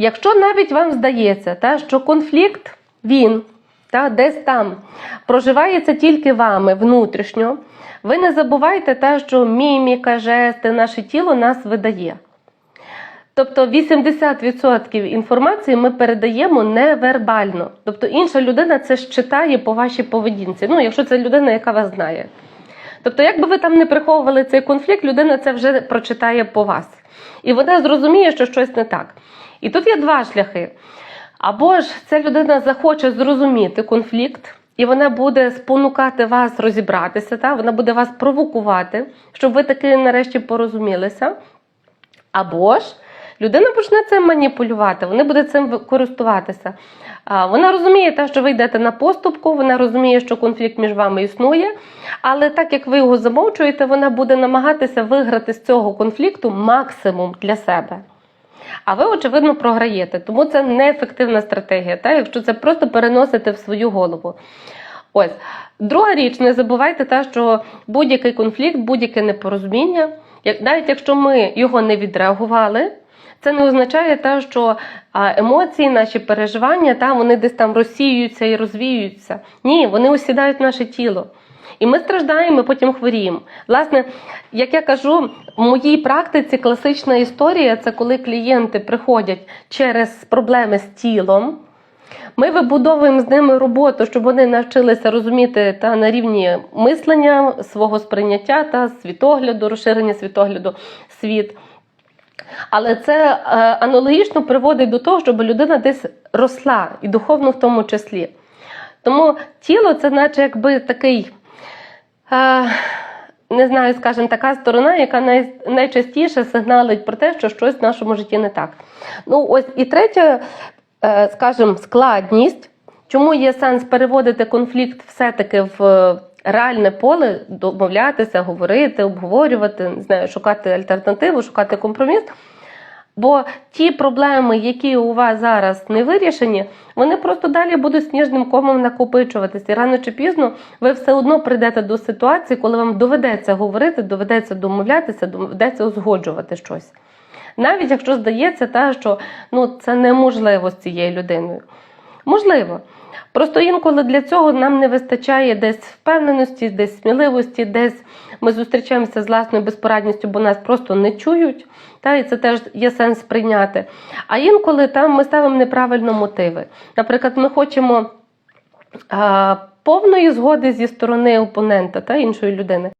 Якщо навіть вам здається, та, що конфлікт він та, десь там проживається тільки вами внутрішньо, ви не забувайте те, що міміка, жести, наше тіло нас видає. Тобто 80% інформації ми передаємо невербально. Тобто інша людина це ж читає по вашій поведінці. Ну, якщо це людина, яка вас знає. Тобто, як би ви там не приховували цей конфлікт, людина це вже прочитає по вас. І вона зрозуміє, що щось не так. І тут є два шляхи. Або ж ця людина захоче зрозуміти конфлікт, і вона буде спонукати вас розібратися, та? вона буде вас провокувати, щоб ви таки нарешті порозумілися. Або ж людина почне цим маніпулювати, вони буде цим користуватися. Вона розуміє те, що ви йдете на поступку, вона розуміє, що конфлікт між вами існує, але так як ви його замовчуєте, вона буде намагатися виграти з цього конфлікту максимум для себе. А ви, очевидно, програєте, тому це неефективна стратегія, та, якщо це просто переносите в свою голову. Ось друга річ, не забувайте те, що будь-який конфлікт, будь-яке непорозуміння, як навіть якщо ми його не відреагували, це не означає те, що емоції, наші переживання, та вони десь там розсіюються і розвіюються. Ні, вони осідають наше тіло. І ми страждаємо, ми потім хворіємо. Власне, як я кажу, в моїй практиці класична історія це коли клієнти приходять через проблеми з тілом. Ми вибудовуємо з ними роботу, щоб вони навчилися розуміти та на рівні мислення, свого сприйняття та світогляду, розширення світогляду світ. Але це е, аналогічно приводить до того, щоб людина десь росла, і духовно в тому числі. Тому тіло це, наче якби такий, е, не знаю, скажімо, така сторона, яка най, найчастіше сигналить про те, що щось в нашому житті не так. Ну, ось і третя, е, скажімо, складність, чому є сенс переводити конфлікт все-таки в реальне поле, домовлятися, говорити, обговорювати, не знаю, шукати альтернативу, шукати компроміс. Бо ті проблеми, які у вас зараз не вирішені, вони просто далі будуть сніжним комом накопичуватися. І рано чи пізно ви все одно прийдете до ситуації, коли вам доведеться говорити, доведеться домовлятися, доведеться узгоджувати щось. Навіть якщо здається, та, що ну, це неможливо з цією людиною. Можливо. Просто інколи для цього нам не вистачає десь впевненості, десь сміливості, десь ми зустрічаємося з власною безпорадністю, бо нас просто не чують. Та, і це теж є сенс прийняти. А інколи там ми ставимо неправильно мотиви. Наприклад, ми хочемо а, повної згоди зі сторони опонента та іншої людини.